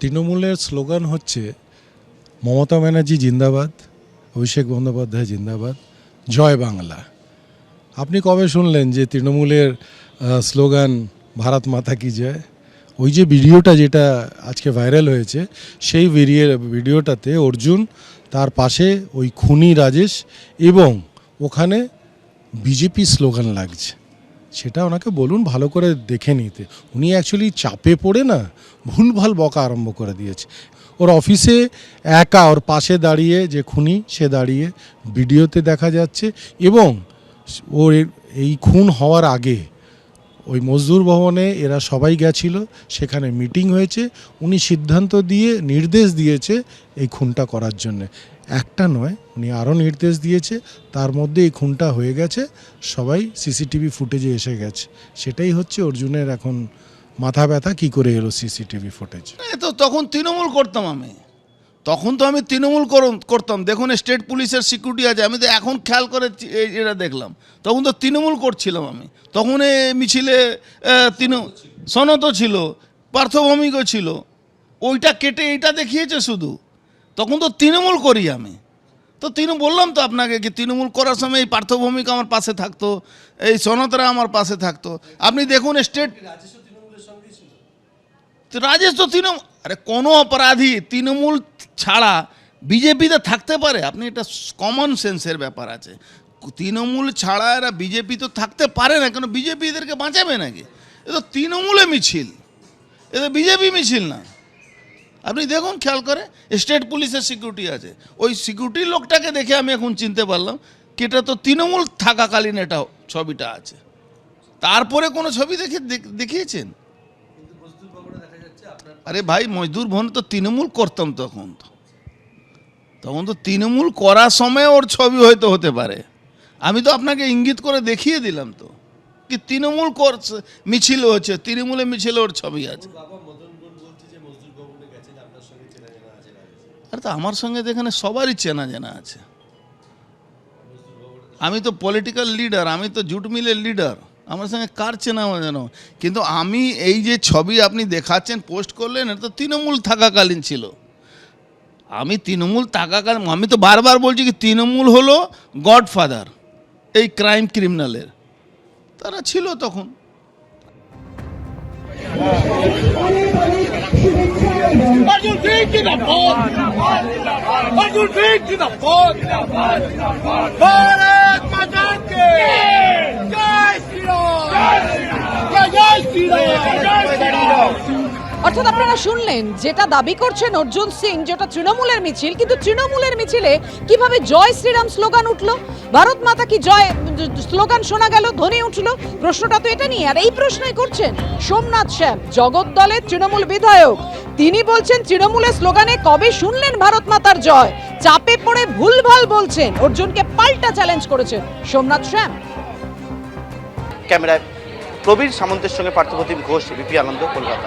তৃণমূলের স্লোগান হচ্ছে, মমতা ব্যানার্জি জিন্দাবাদ, অভিষেক বন্দ্যোপাধ্যায় জিন্দাবাদ, জয় বাংলা। আপনি কবে শুনলেন যে তৃণমূলের স্লোগান, ভারত মাতা কি জয়? ওই যে ভিডিওটা যেটা আজকে ভাইরাল হয়েছে, সেই ভিডিও, ভিডিওটাতে অর্জুন তার পাশে ওই খুনি রাজেশ এবং ওখানে বিজেপি স্লোগান লাগছে। সেটা ওনাকে বলুন, ভালো করে দেখে নিতে। উনি অ্যাকচুয়ালি চাপে পড়ে না, ভুলভাল বকা আরম্ভ করে দিয়েছে। ওর অফিসে একা, ওর পাশে দাঁড়িয়ে, যে খুনি, সে দাঁড়িয়ে ভিডিওতে দেখা যাচ্ছে এবং ওর এই খুন হওয়ার আগে ওই মজদুর ভবনে এরা সবাই গেছিল, সেখানে মিটিং হয়েছে, উনি সিদ্ধান্ত দিয়ে নির্দেশ দিয়েছে এই খুনটা করার জন্য। একটা নয়, উনি আরও নির্দেশ দিয়েছে, তার মধ্যে এই খুনটা হয়ে গেছে, সবাই সিসিটিভি ফুটেজে এসে গেছে। সেটাই হচ্ছে অর্জুনের এখন মাথা ব্যথা, কি করে এলো সিসিটিভি ফুটেজ? তো তখন তৃণমূল করতাম আমি। তখন তো আমি তৃণমূল করতাম। দেখুন স্টেট পুলিশের সিকিউরিটি আছে। আমি তো এখন খেয়াল করে এটা দেখলাম। তখন তো তৃণমূল করছিলাম আমি। তখন এ মিছিলে তৃণ সনত ছিল পার্থভৌমিকও ছিল। ওইটা কেটে এইটা দেখিয়েছে শুধু। তখন তো তৃণমূল করি আমি। তো তৃণমূল বললাম তো আপনাকে কি তৃণমূল করার সময় এই পার্থভৌমিক আমার পাশে থাকতো এই সনতরা আমার পাশে থাকতো। আপনি দেখুন স্টেট তো রাজেশ তো তৃণমূল আরে কোনো অপরাধী তৃণমূল ছাড়া বিজেপিতে থাকতে পারে। আপনি এটা কমন সেন্সের ব্যাপার আছে। তৃণমূল ছাড়া এরা বিজেপি তো থাকতে পারে না, কেন বিজেপি এদেরকে বাঁচাবে নাকি? এ তো তৃণমূলে মিছিল। এ তো বিজেপি মিছিল না। আপনি দেখুন, খেয়াল করে, স্টেট পুলিশের সিকিউরিটি আছে। ওই সিকিউরিটি লোকটাকে দেখে আমি এখন চিনতে পারলাম কি এটা তো তৃণমূল থাকাকালীন এটা ছবিটা আছে। তারপরে কোনো ছবি দেখে, দেখিয়েছেন? আরে ভাই মজদুর ভবন তো তৃণমূল করতাম তখন তো। তখন তো তৃণমূল করার সময় ওর ছবি হয়তো হতে পারে। আমি তো আপনাকে ইঙ্গিত করে দেখিয়ে দিলাম তো কি তৃণমূল করছে মিছিল হচ্ছে তৃণমূলে মিছিলে ওর ছবি আছে। আরে তো আমার সঙ্গে তো এখানে সবারই চেনা জানা আছে। আমি তো পলিটিক্যাল লিডার আমি তো জুট মিলের লিডার আমার সঙ্গে কার চেনা যেন। কিন্তু আমি এই যে ছবি আপনি দেখাচ্ছেন পোস্ট করলেন, এটা তো তৃণমূল থাকাকালীন ছিল। আমি তৃণমূল থাকাকালীন, আমি তো বারবার বলছি কি তৃণমূল হলো গডফাদার, এই ক্রাইম ক্রিমিনালের। তারা ছিল তখন। অর্থাৎ আপনারা শুনলেন, যেটা দাবি করছেন অর্জুন সিং, যেটা তৃণমূলের মিছিল, কিন্তু তৃণমূলের মিছিলে কীভাবে জয় শ্রীরাম স্লোগান উঠল? ভারত মাতা কি জয়, স্লোগান শোনা গেল, ধ্বনি উঠল? প্রশ্নটা তো এটা নিয়ে, আর এই প্রশ্নই করছেন সোমনাথ শ্যাম, জগৎ দলের তৃণমূল বিধায়ক। তিনি বলছেন, তৃণমূলের স্লোগানে কবে শুনলেন ভারত মাতার জয়? চাপে পড়ে ভুলভাল বলছেন। অর্জুনকে পাল্টা চ্যালেঞ্জ করেছেন সোমনাথ শ্যাম। ক্যামেরায় প্রবীর সামন্তের সঙ্গে পার্থপ্রতিম ঘোষ বিপি আনন্দ কলকাতা।